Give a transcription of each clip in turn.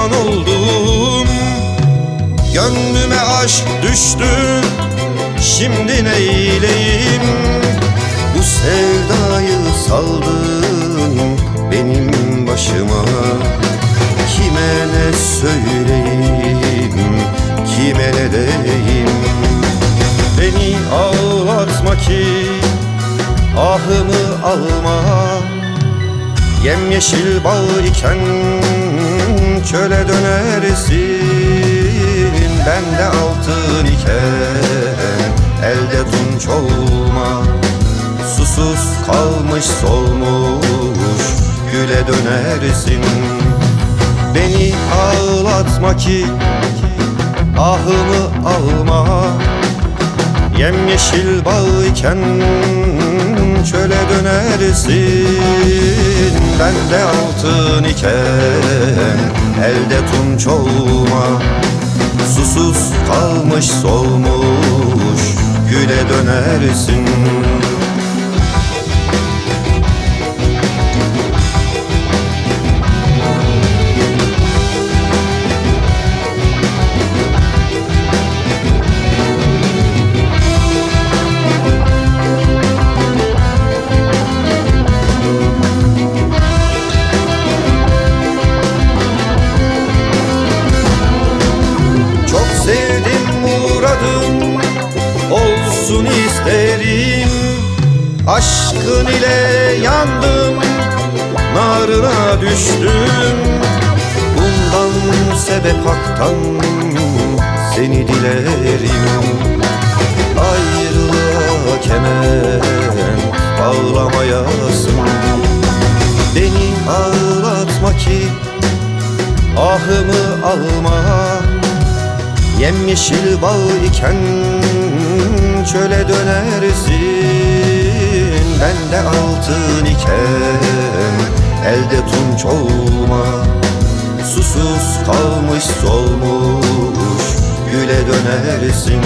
pişman oldum. Gönlüme aşk düştü Şimdi neyleyim? Bu sevdayı saldın benim başıma. Kime ne söyleyeyim Kime ne deyim Beni ağlatma ki Ahımı alma Yemyeşil bağ iken Çöle dönersin. Ben de altın iken Elde tunç olma. Susuz kalmış solmuş Güle dönersin. Beni ağlatma ki Ahımı alma. Yemyeşil bağ iken çöle dönersin Ben de altın iken elde tunç olma. Susuz kalmış solmuş güle dönersin Aşkın ile yandım narına düştüm. Bundan sebep haktan seni dilerim. Ayrılığa kemer bağlamayasın Beni ağlatma ki ahımı alma. Yemyeşil bağ iken çöle dönersin altın iken elde tunç olma Susuz kalmış solmuş güle dönersin.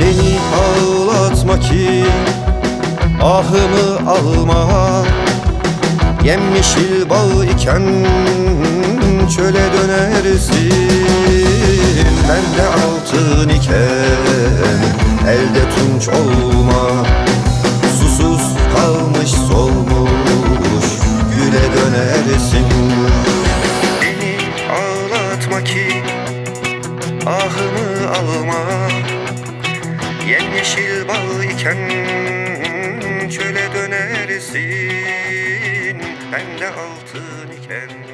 Beni ağlatma ki ahımı alma. Yemyeşil bağ iken çöle dönersin. Ben de altın iken elde tunç olma güle dönersin Beni ağlatma ki ahımı alma. Yemyeşil bağ iken çöle dönersin. Ben de altın iken